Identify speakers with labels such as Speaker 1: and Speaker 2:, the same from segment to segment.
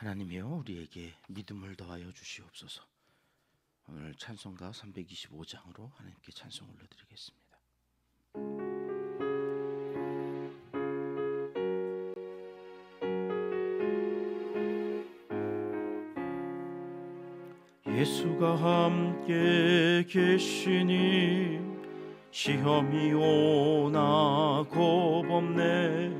Speaker 1: 하나님이여 우리에게 믿음을 더하여 주시옵소서. 오늘 찬송가 325장으로 하나님께 찬송 올려드리겠습니다. 예수가 함께 계시니 시험이 오나 겁없네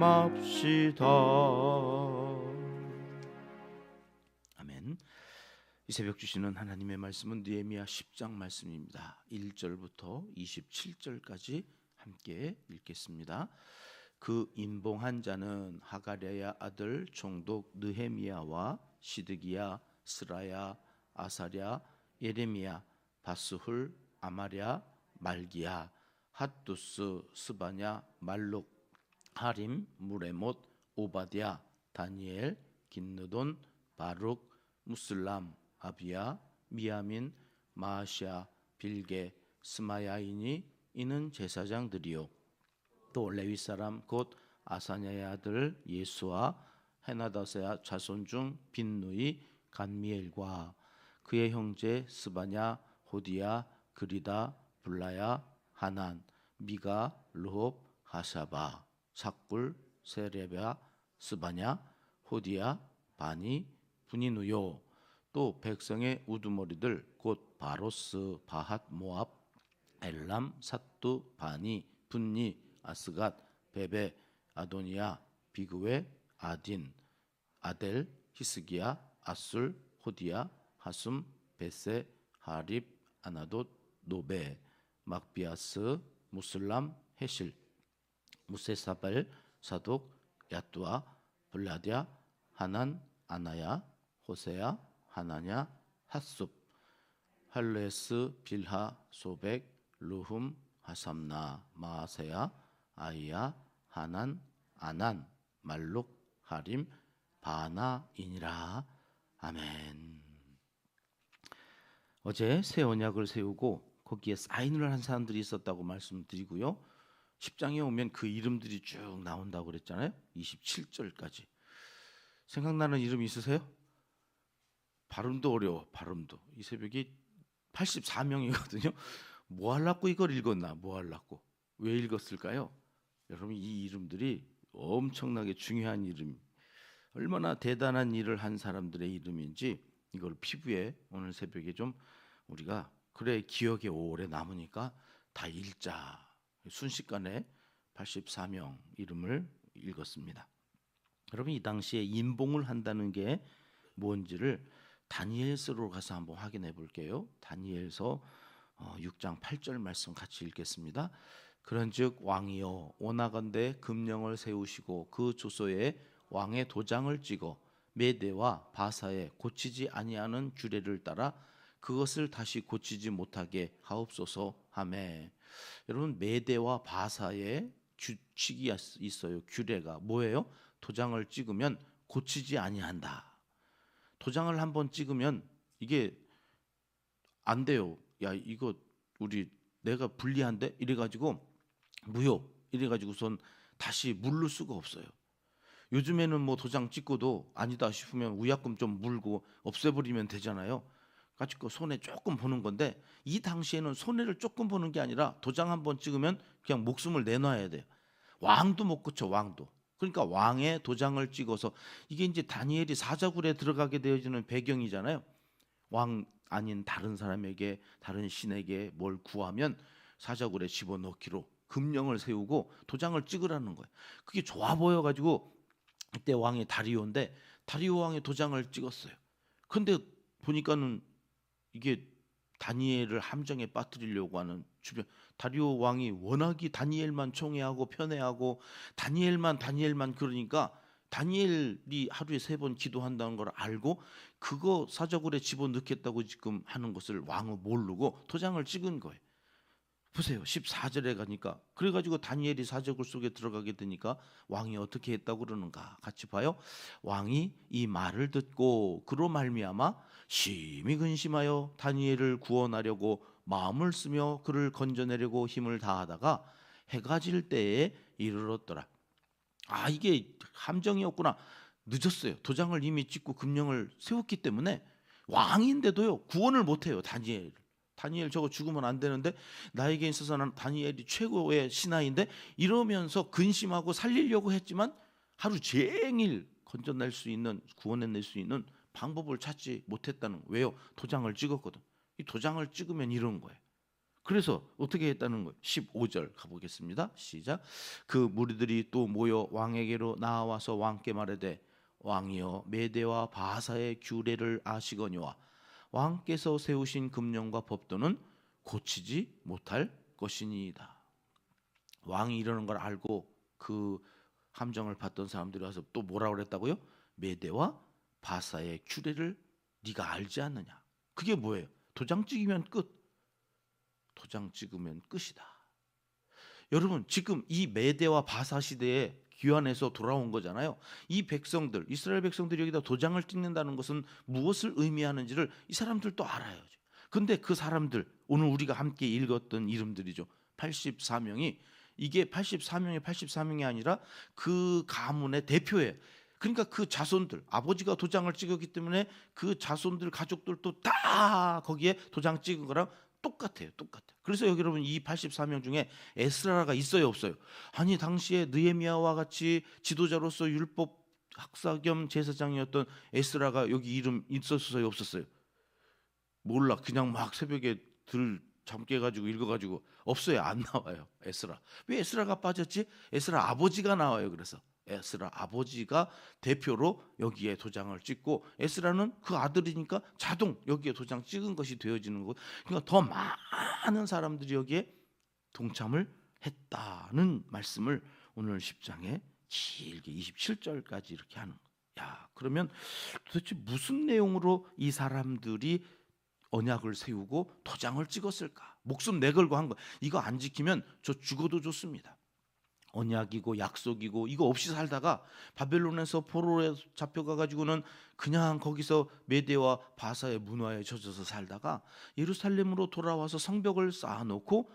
Speaker 1: 맙시다. 아멘. 이 새벽 주시는 하나님의 말씀은 느헤미야 10장 말씀입니다. 1절부터 27절까지 함께 읽겠습니다. 그 임봉한 자는 하가랴의 아들 총독 느헤미야와 시드기야, 스라야, 아사랴, 예레미야, 바스훌, 아마랴, 말기야, 핫두스, 스바냐, 말룩, 하림, 무레못, 오바디아, 다니엘, 긴느돈, 바룩, 무슬람, 아비야, 미야민, 마시아, 빌게, 스마야이니 이는 제사장들이요. 또 레위 사람 곧 아사냐의 아들 예수와 헤나다세야 자손 중 빈누이 간미엘과 그의 형제 스바냐 호디야 그리다 블라야 하난 미가 르홉 하사바 삭굴 세레베아 스바냐 호디야 바니 분이누요. 또 백성의 우두머리들 곧 바로스 바핫 모압 엘람 사뚜 바니 분니 아스갓 베베 아도니아 비그웨 아딘 아델 히스기야 아술 호디야 하숨 베세 하립 아나돗 노베 막비아스 무슬람 헤실 무세사발 사독 야뚜아 블라디아 하난 아나야 호세야 하나냐 핫숲 할레스 빌하 소백 루흠 하삼나 마세야 아이야 하난 아난 말룩 하림 바나이니라 아멘. 어제 새 언약을 세우고 거기에 사인을 한 사람들이 있었다고 말씀드리고요. 10장에 오면 그 이름들이 쭉 나온다고 그랬잖아요. 27절까지. 생각나는 이름 있으세요? 발음도 어려워. 발음도. 이 새벽이 84명이거든요. 뭐 하려고 이걸 읽었나? 뭐 하려고? 왜 읽었을까요? 여러분 이 이름들이 엄청나게 중요한 이름. 얼마나 대단한 일을 한 사람들의 이름인지 이걸 피부에 오늘 새벽에 좀 우리가 그래 기억에 오래 남으니까 다 읽자. 순식간에 84명 이름을 읽었습니다. 여러분 이 당시에 인봉을 한다는 게 뭔지를 다니엘서로 가서 한번 확인해 볼게요. 다니엘서 6장 어, 8절 말씀 같이 읽겠습니다. 그런즉 왕이여 오나건대 금령을 세우시고 그 조소에 왕의 도장을 찍어 메대와 바사에 고치지 아니하는 규례를 따라 그것을 다시 고치지 못하게 하옵소서 하매 여러분 메대와 바사에 규칙이 있어요. 규례가 뭐예요? 도장을 찍으면 고치지 아니한다. 도장을 한번 찍으면 이게 안 돼요. 야 이거 우리 내가 불리한데 이래가지고 무효 이래가지고선 다시 물를 수가 없어요. 요즘에는 뭐 도장 찍고도 아니다 싶으면 우약금 좀 물고 없애버리면 되잖아요. 가지고 손해 조금 보는 건데 이 당시에는 손해를 조금 보는 게 아니라 도장 한 번 찍으면 그냥 목숨을 내놔야 돼요. 왕도 못 고쳐 왕도. 그러니까 왕의 도장을 찍어서 이게 이제 다니엘이 사자굴에 들어가게 되어지는 배경이잖아요. 왕 아닌 다른 사람에게 다른 신에게 뭘 구하면 사자굴에 집어넣기로 금령을 세우고 도장을 찍으라는 거예요. 그게 좋아 보여 가지고 그때 왕이 다리오인데 다리오 왕의 도장을 찍었어요. 근데 보니까는 이게 다니엘을 함정에 빠뜨리려고 하는 주변 다리오 왕이 워낙이 다니엘만 총애하고 편애하고 다니엘만 다니엘만 그러니까 다니엘이 하루에 세 번 기도한다는 걸 알고 그거 사저굴에 집어넣겠다고 지금 하는 것을 왕은 모르고 도장을 찍은 거예요. 보세요. 14절에 가니까 그래가지고 다니엘이 사적을 속에 들어가게 되니까 왕이 어떻게 했다고 그러는가 같이 봐요. 왕이 이 말을 듣고 그로 말미암아 심히 근심하여 다니엘을 구원하려고 마음을 쓰며 그를 건져내려고 힘을 다하다가 해가 질 때에 이르렀더라. 아 이게 함정이었구나. 늦었어요. 도장을 이미 찍고 금령을 세웠기 때문에 왕인데도요 구원을 못해요 다니엘. 다니엘 저거 죽으면 안 되는데 나에게 있어서는 다니엘이 최고의 신하인데 이러면서 근심하고 살리려고 했지만 하루 종일 건져낼 수 있는 구원해낼 수 있는 방법을 찾지 못했다는 왜요? 도장을 찍었거든. 이 도장을 찍으면 이런 거예요. 그래서 어떻게 했다는 거예요? 15절 가보겠습니다. 시작. 그 무리들이 또 모여 왕에게로 나와서 왕께 말하되 왕이여 메대와 바사의 규례를 아시거니와 왕께서 세우신 금령과 법도는 고치지 못할 것이니이다. 왕이 이러는 걸 알고 그 함정을 받던 사람들이 와서 또 뭐라 그랬다고요? 메대와 바사의 규례를 네가 알지 않느냐? 그게 뭐예요? 도장 찍으면 끝. 도장 찍으면 끝이다. 여러분 지금 이 메대와 바사 시대에 귀환해서 돌아온 거잖아요. 이 백성들, 이스라엘 백성들이 여기다 도장을 찍는다는 것은 무엇을 의미하는지를 이 사람들도 알아요. 근데 그 사람들 오늘 우리가 함께 읽었던 이름들이죠. 84명이 이게 84명이 84명이 아니라 그 가문의 대표예요. 그러니까 그 자손들 아버지가 도장을 찍었기 때문에 그 자손들 가족들도 다 거기에 도장 찍은 거랑 똑같아요. 똑같아요. 그래서 여기 여러분 이 84명 중에 에스라가 있어요, 없어요? 아니 당시에 느헤미야와 같이 지도자로서 율법 학사 겸 제사장이었던 에스라가 여기 이름 있었어요, 없었어요? 몰라. 그냥 막 새벽에 들 잠깨 가지고 읽어 가지고 없어요. 안 나와요. 에스라. 왜 에스라가 빠졌지? 에스라 아버지가 나와요. 그래서 에스라 아버지가 대표로 여기에 도장을 찍고 에스라는 그 아들이니까 자동 여기에 도장 찍은 것이 되어지는 것. 그러니까 더 많은 사람들이 여기에 동참을 했다는 말씀을 오늘 10장에 길게 27절까지 이렇게 하는 거예요. 야, 그러면 도대체 무슨 내용으로 이 사람들이 언약을 세우고 도장을 찍었을까? 목숨 내걸고 한 거. 이거 안 지키면 저 죽어도 좋습니다. 언약이고 약속이고 이거 없이 살다가 바벨론에서 포로에 잡혀가 가지고는 그냥 거기서 메대와 바사의 문화에 젖어서 살다가 예루살렘으로 돌아와서 성벽을 쌓아 놓고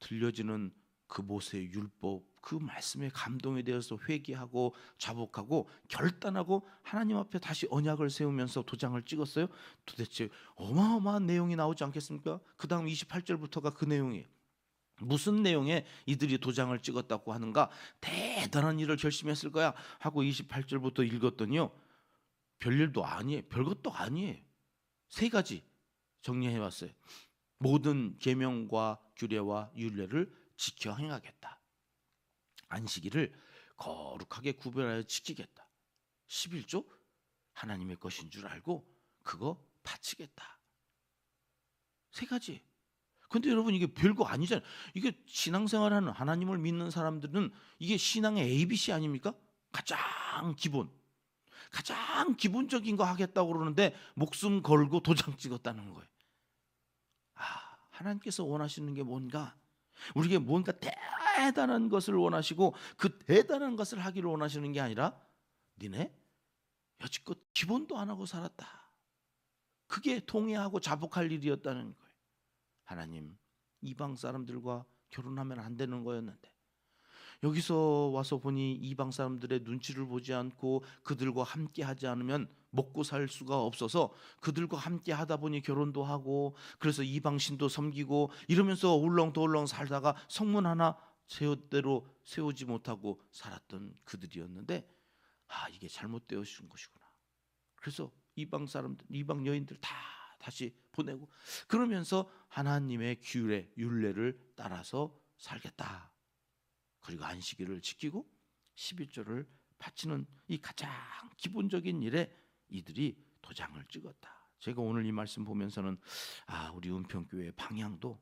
Speaker 1: 들려지는 그 모세의 율법 그 말씀의 감동에 대해서 회개하고 자복하고 결단하고 하나님 앞에 다시 언약을 세우면서 도장을 찍었어요. 도대체 어마어마한 내용이 나오지 않겠습니까? 그다음 28절부터가 그 내용이에요. 무슨 내용에 이들이 도장을 찍었다고 하는가? 대단한 일을 결심했을 거야 하고 28절부터 읽었더니요. 별일도 아니에요. 별것도 아니에요. 세 가지 정리해 왔어요. 모든 계명과 규례와 율례를 지켜 행하겠다. 안식일을 거룩하게 구별하여 지키겠다. 11조 하나님의 것인 줄 알고 그거 바치겠다. 세 가지. 근데 여러분 이게 별거 아니잖아요. 이게 신앙생활하는 하나님을 믿는 사람들은 이게 신앙의 ABC 아닙니까? 가장 기본. 가장 기본적인 거 하겠다고 그러는데 목숨 걸고 도장 찍었다는 거예요. 아, 하나님께서 원하시는 게 뭔가? 우리에게 뭔가 대단한 것을 원하시고 그 대단한 것을 하기를 원하시는 게 아니라 니네 여지껏 기본도 안 하고 살았다. 그게 통해하고 자복할 일이었다는 거예요. 하나님 이방 사람들과 결혼하면 안 되는 거였는데 여기서 와서 보니 이방 사람들의 눈치를 보지 않고 그들과 함께 하지 않으면 먹고 살 수가 없어서 그들과 함께 하다 보니 결혼도 하고 그래서 이방 신도 섬기고 이러면서 울렁더울렁 살다가 성문 하나 세웠대로 세우지 못하고 살았던 그들이었는데 아 이게 잘못되어진 것이구나. 그래서 이방 사람들, 이방 여인들 다 다시 보내고 그러면서 하나님의 규례, 율례를 따라서 살겠다. 그리고 안식일을 지키고 11조를 바치는 이 가장 기본적인 일에 이들이 도장을 찍었다. 제가 오늘 이 말씀 보면서는 아 우리 은평교회의 방향도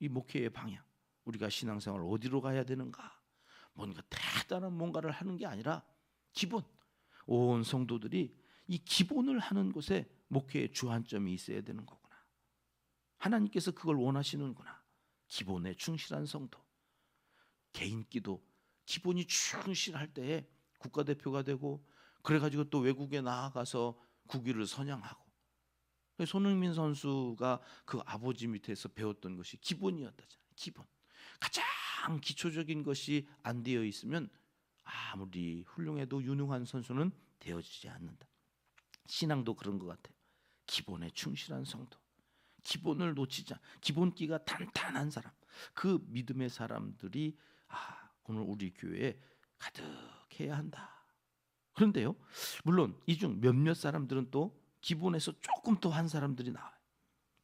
Speaker 1: 이 목회의 방향 우리가 신앙생활 어디로 가야 되는가 뭔가 대단한 뭔가를 하는 게 아니라 기본 온 성도들이 이 기본을 하는 곳에 목회의 주안점이 있어야 되는 거구나 하나님께서 그걸 원하시는구나 기본에 충실한 성도 개인 기도 기본이 충실할 때에 국가대표가 되고 그래가지고 또 외국에 나아가서 국위를 선양하고 손흥민 선수가 그 아버지 밑에서 배웠던 것이 기본이었다잖아요. 기본. 가장 기초적인 것이 안 되어 있으면 아무리 훌륭해도 유능한 선수는 되어지지 않는다. 신앙도 그런 것 같아요. 기본에 충실한 성도. 기본을 놓치지 않, 기본기가 탄탄한 사람. 그 믿음의 사람들이 아, 오늘 우리 교회에 가득해야 한다. 그런데요, 물론 이 중 몇몇 사람들은 또 기본에서 조금 더 한 사람들이 나와요.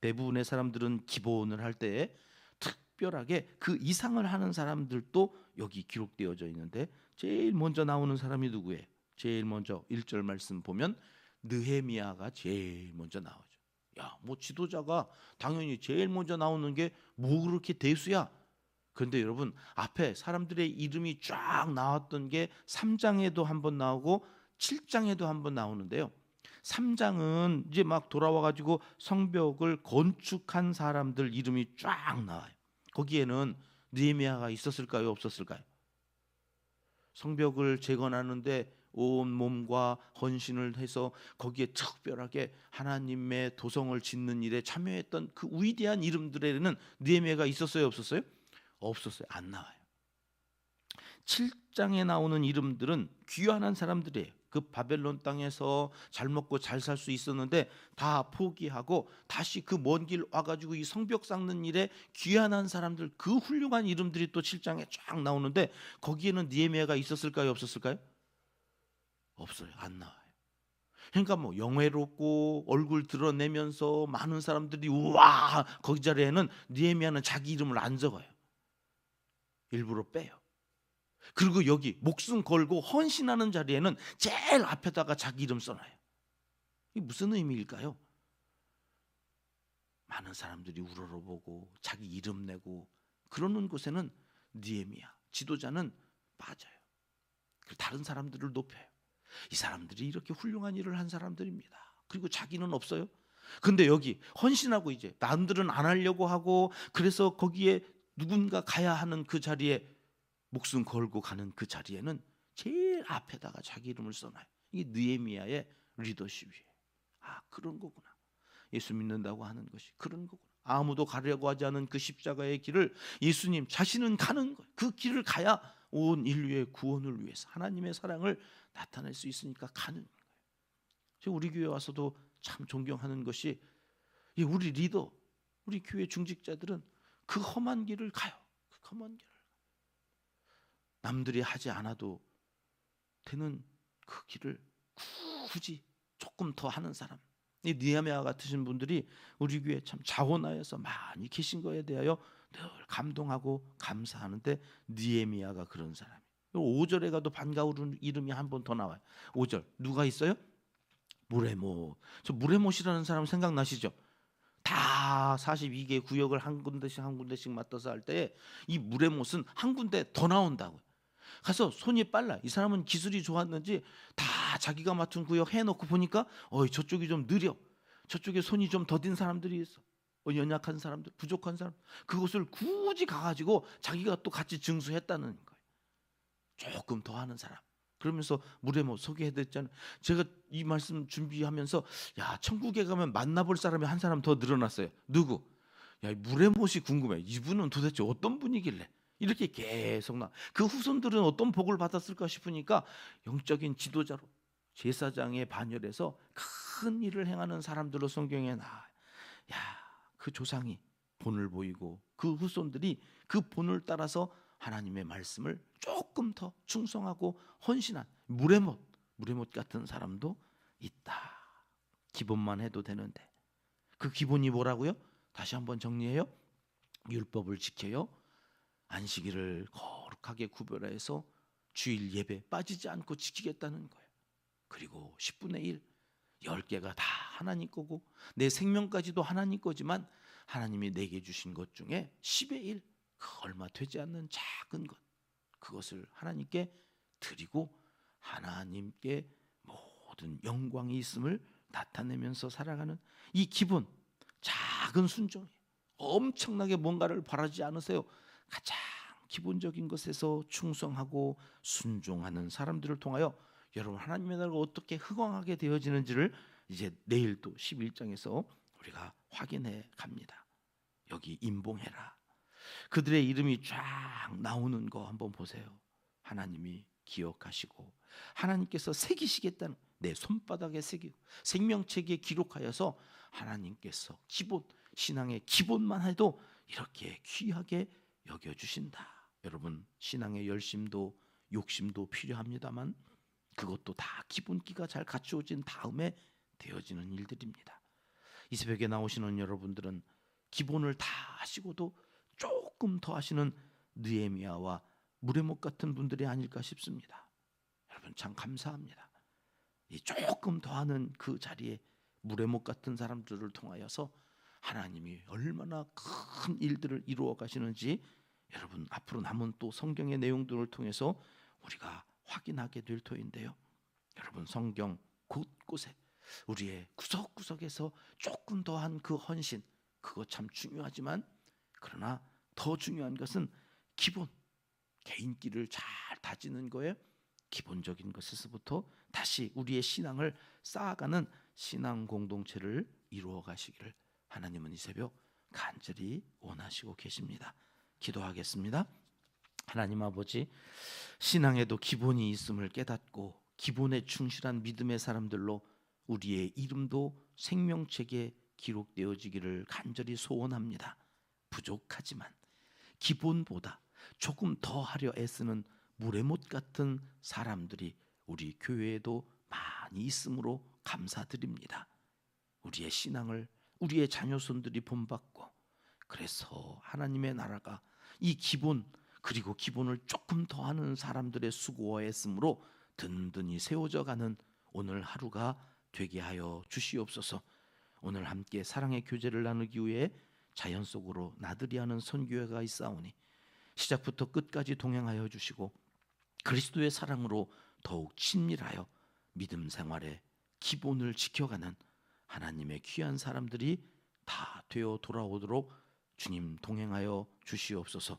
Speaker 1: 대부분의 사람들은 기본을 할 때에 특별하게 그 이상을 하는 사람들도 여기 기록되어져 있는데 제일 먼저 나오는 사람이 누구예요? 제일 먼저 1절 말씀 보면 느헤미야가 제일 먼저 나오죠. 야, 뭐 지도자가 당연히 제일 먼저 나오는 게 뭐 그렇게 대수야? 그런데 여러분 앞에 사람들의 이름이 쫙 나왔던 게 3장에도 한 번 나오고 7장에도 한 번 나오는데요. 3장은 이제 막 돌아와 가지고 성벽을 건축한 사람들 이름이 쫙 나와요. 거기에는 느헤미야가 있었을까요, 없었을까요? 성벽을 재건하는데 온 몸과 헌신을 해서 거기에 특별하게 하나님의 도성을 짓는 일에 참여했던 그 위대한 이름들에는 느헤미야가 있었어요, 없었어요? 없었어요. 안 나와요. 7장에 나오는 이름들은 귀환한 사람들이에요. 그 바벨론 땅에서 잘 먹고 잘 살 수 있었는데 다 포기하고 다시 그 먼 길 와가지고 이 성벽 쌓는 일에 귀환한 사람들 그 훌륭한 이름들이 또 7장에 쫙 나오는데 거기에는 니에미아가 있었을까요 없었을까요? 없어요 안 나와요 그러니까 뭐 영예롭고 얼굴 드러내면서 많은 사람들이 우와 거기 자리에는 니에미아는 자기 이름을 안 적어요 일부러 빼요. 그리고 여기 목숨 걸고 헌신하는 자리에는 제일 앞에다가 자기 이름 써놔요. 이게 무슨 의미일까요? 많은 사람들이 우러러보고 자기 이름 내고 그러는 곳에는 니에미야 지도자는 빠져요. 다른 사람들을 높여요. 이 사람들이 이렇게 훌륭한 일을 한 사람들입니다. 그리고 자기는 없어요. 근데 여기 헌신하고 이제 남들은 안 하려고 하고 그래서 거기에 누군가 가야 하는 그 자리에 목숨 걸고 가는 그 자리에는 제일 앞에다가 자기 이름을 써놔요. 이게 느에미아의 리더십이에요. 아 그런 거구나. 예수 믿는다고 하는 것이 그런 거구나. 아무도 가려고 하지 않은 그 십자가의 길을 예수님 자신은 가는 거예요. 그 길을 가야 온 인류의 구원을 위해서 하나님의 사랑을 나타낼 수 있으니까 가는 거예요. 우리 교회 와서도 참 존경하는 것이 우리 리더, 우리 교회 중직자들은 그 험한 길을 가요. 그 험한 길을 남들이 하지 않아도 되는 그 길을 굳이 조금 더 하는 사람. 이 니아미아 같으신 분들이 우리 교회 참 자원하여서 많이 계신 거에 대하여 늘 감동하고 감사하는데 니에미아가 그런 사람이. 5절에 가도 반가운 이름이 한 번 더 나와요. 5절 누가 있어요? 무레못. 저 무레못이라는 사람 생각나시죠? 다 42개 구역을 한 군데씩 한 군데씩 맡아서 할 때 이 무레못은 한 군데 더 나온다고요. 가서 손이 빨라. 이 사람은 기술이 좋았는지 다 자기가 맡은 구역 해놓고 보니까 어이 저쪽이 좀 느려. 저쪽에 손이 좀 더딘 사람들이 있어. 어, 연약한 사람들, 부족한 사람. 그것을 굳이 가가지고 자기가 또 같이 증수했다는 거예요. 조금 더 하는 사람. 그러면서 물에 뭐 소개해드렸잖아요. 제가 이 말씀 준비하면서 야 천국에 가면 만나볼 사람이 한 사람 더 늘어났어요. 누구? 야 물의 못이 궁금해. 이분은 도대체 어떤 분이길래? 이렇게 계속 나. 그 후손들은 어떤 복을 받았을까 싶으니까 영적인 지도자로 제사장의 반열에서 큰 일을 행하는 사람들로 성경에 나. 야, 그 조상이 본을 보이고 그 후손들이 그 본을 따라서 하나님의 말씀을 조금 더 충성하고 헌신한 물의 못, 물의 못 같은 사람도 있다. 기본만 해도 되는데 그 기본이 뭐라고요? 다시 한번 정리해요. 율법을 지켜요. 안식일을 거룩하게 구별해서 주일 예배 빠지지 않고 지키겠다는 거예요. 그리고 10분의 1, 10개가 다 하나님 거고 내 생명까지도 하나님 거지만 하나님이 내게 주신 것 중에 10의 1, 그 얼마 되지 않는 작은 것 그것을 하나님께 드리고 하나님께 모든 영광이 있음을 나타내면서 살아가는 이 기본 작은 순종이 엄청나게 뭔가를 바라지 않으세요. 가장 기본적인 것에서 충성하고 순종하는 사람들을 통하여 여러분 하나님의 나라가 어떻게 흥왕하게 되어지는지를 이제 내일 또 11장에서 우리가 확인해 갑니다. 여기 임봉해라. 그들의 이름이 쫙 나오는 거 한번 보세요. 하나님이 기억하시고 하나님께서 새기시겠다는 내 손바닥에 새기고 생명책에 기록하여서 하나님께서 기본 신앙의 기본만 해도 이렇게 귀하게 여겨 주신다. 여러분 신앙의 열심도 욕심도 필요합니다만 그것도 다 기본기가 잘 갖추어진 다음에 되어지는 일들입니다. 이 새벽에 나오시는 여러분들은 기본을 다 하시고도 조금 더 하시는 느에미아와 무레목 같은 분들이 아닐까 싶습니다. 여러분 참 감사합니다. 이 조금 더 하는 그 자리에 무레목 같은 사람들을 통하여서 하나님이 얼마나 큰 일들을 이루어 가시는지 여러분 앞으로 남은 또 성경의 내용들을 통해서 우리가 확인하게 될 터인데요. 여러분 성경 곳곳에 우리의 구석구석에서 조금 더한 그 헌신 그거 참 중요하지만 그러나 더 중요한 것은 기본 개인기를 잘 다지는 거에 기본적인 것에서부터 다시 우리의 신앙을 쌓아가는 신앙 공동체를 이루어 가시기를 하나님은 이 새벽 간절히 원하시고 계십니다. 기도하겠습니다. 하나님 아버지 신앙에도 기본이 있음을 깨닫고 기본에 충실한 믿음의 사람들로 우리의 이름도 생명책에 기록되어지기를 간절히 소원합니다. 부족하지만 기본보다 조금 더 하려 애쓰는 무레못 같은 사람들이 우리 교회에도 많이 있으므로 감사드립니다. 우리의 신앙을 우리의 자녀손들이 본받고 그래서 하나님의 나라가 이 기본 그리고 기본을 조금 더 하는 사람들의 수고와 애씀으로 든든히 세워져 가는 오늘 하루가 되게 하여 주시옵소서. 오늘 함께 사랑의 교제를 나누기 위해 자연 속으로 나들이 하는 선교회가 있사오니 시작부터 끝까지 동행하여 주시고 그리스도의 사랑으로 더욱 친밀하여 믿음 생활의 기본을 지켜가는 하나님의 귀한 사람들이 다 되어 돌아오도록 주님 동행하여 주시옵소서.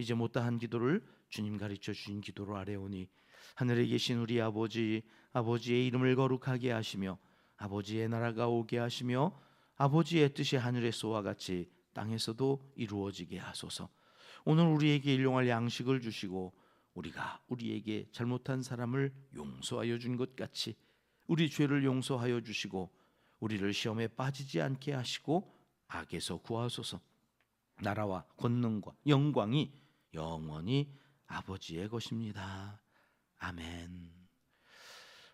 Speaker 1: 이제 못다한 기도를 주님 가르쳐 주신 기도로 아뢰오니 하늘에 계신 우리 아버지 아버지의 이름을 거룩하게 하시며 아버지의 나라가 오게 하시며 아버지의 뜻이 하늘에서와 같이 땅에서도 이루어지게 하소서. 오늘 우리에게 일용할 양식을 주시고 우리가 우리에게 잘못한 사람을 용서하여 준 것 같이 우리 죄를 용서하여 주시고 우리를 시험에 빠지지 않게 하시고 악에서 구하소서. 나라와 권능과 영광이 영원히 아버지의 것입니다. 아멘.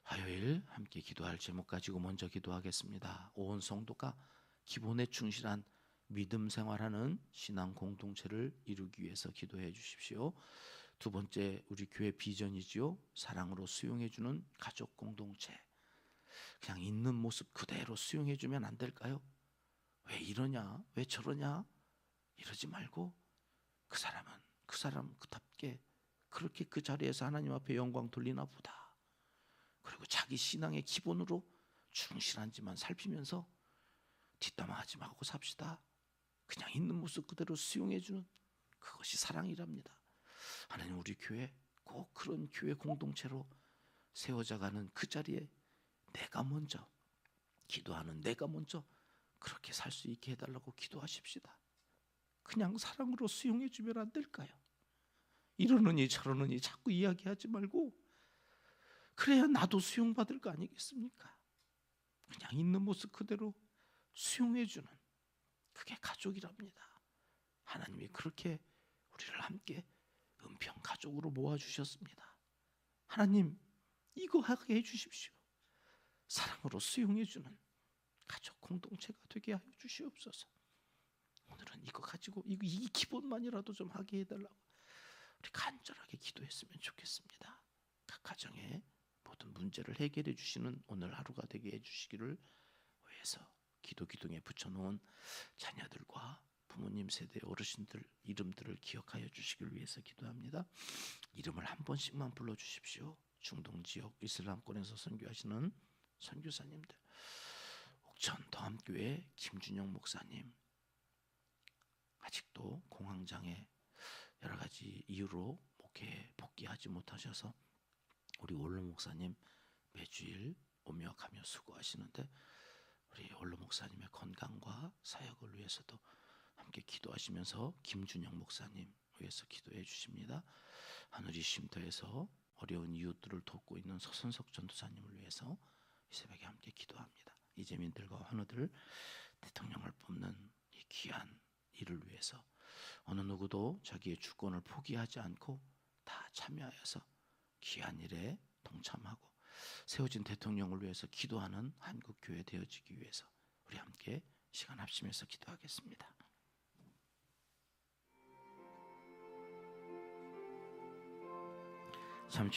Speaker 1: 화요일 함께 기도할 제목 가지고 먼저 기도하겠습니다. 온 성도가 기본에 충실한 믿음 생활하는 신앙 공동체를 이루기 위해서 기도해 주십시오. 두 번째 우리 교회 비전이지요. 사랑으로 수용해 주는 가족 공동체. 그냥 있는 모습 그대로 수용해 주면 안 될까요? 왜 이러냐? 왜 저러냐? 이러지 말고 그 사람은 그 사람 그답게 그렇게 그 자리에서 하나님 앞에 영광 돌리나 보다. 그리고 자기 신앙의 기본으로 충실한지만 살피면서 뒷담화하지 말고 삽시다. 그냥 있는 모습 그대로 수용해 주는 그것이 사랑이랍니다. 하나님 우리 교회 꼭 그런 교회 공동체로 세워져가는 그 자리에 내가 먼저 기도하는 내가 먼저 그렇게 살 수 있게 해달라고 기도하십시다. 그냥 사랑으로 수용해 주면 안 될까요? 이러느니 저러느니 자꾸 이야기하지 말고 그래야 나도 수용받을 거 아니겠습니까? 그냥 있는 모습 그대로 수용해 주는 그게 가족이랍니다. 하나님이 그렇게 우리를 함께 은평 가족으로 모아 주셨습니다. 하나님 이거 하게 해 주십시오. 사랑으로 수용해 주는 가족 공동체가 되게 하여 주시옵소서. 오늘은 이거 가지고 이거 이 기본만이라도 좀 하게 해달라고 우리 간절하게 기도했으면 좋겠습니다. 각 가정의 모든 문제를 해결해 주시는 오늘 하루가 되게 해주시기를 위해서 기도 기둥에 붙여놓은 자녀들과 부모님 세대 어르신들 이름들을 기억하여 주시길 위해서 기도합니다. 이름을 한 번씩만 불러 주십시오. 중동 지역 이슬람권에서 선교하시는 선교사님들, 옥천 더함교회 김준영 목사님, 아직도 공황장애 여러 가지 이유로 목회 복귀하지 못하셔서 우리 원로 목사님 매주일 오며 가며 수고하시는데 우리 원로 목사님의 건강과 사역을 위해서도 함께 기도하시면서 김준영 목사님 위해서 기도해 주십니다. 하늘이 쉼터에서 어려운 이웃들을 돕고 있는 서선석 전도사님을 위해서 이 새벽에 함께 기도합니다. 이재민들과 환우들 대통령을 뽑는 이 귀한 일을 위해서 어느 누구도 자기의 주권을 포기하지 않고 다 참여하여서 귀한 일에 동참하고 세워진 대통령을 위해서 기도하는 한국 교회 되어지기 위해서 우리 함께 시간 합심해서 기도하겠습니다. 잠시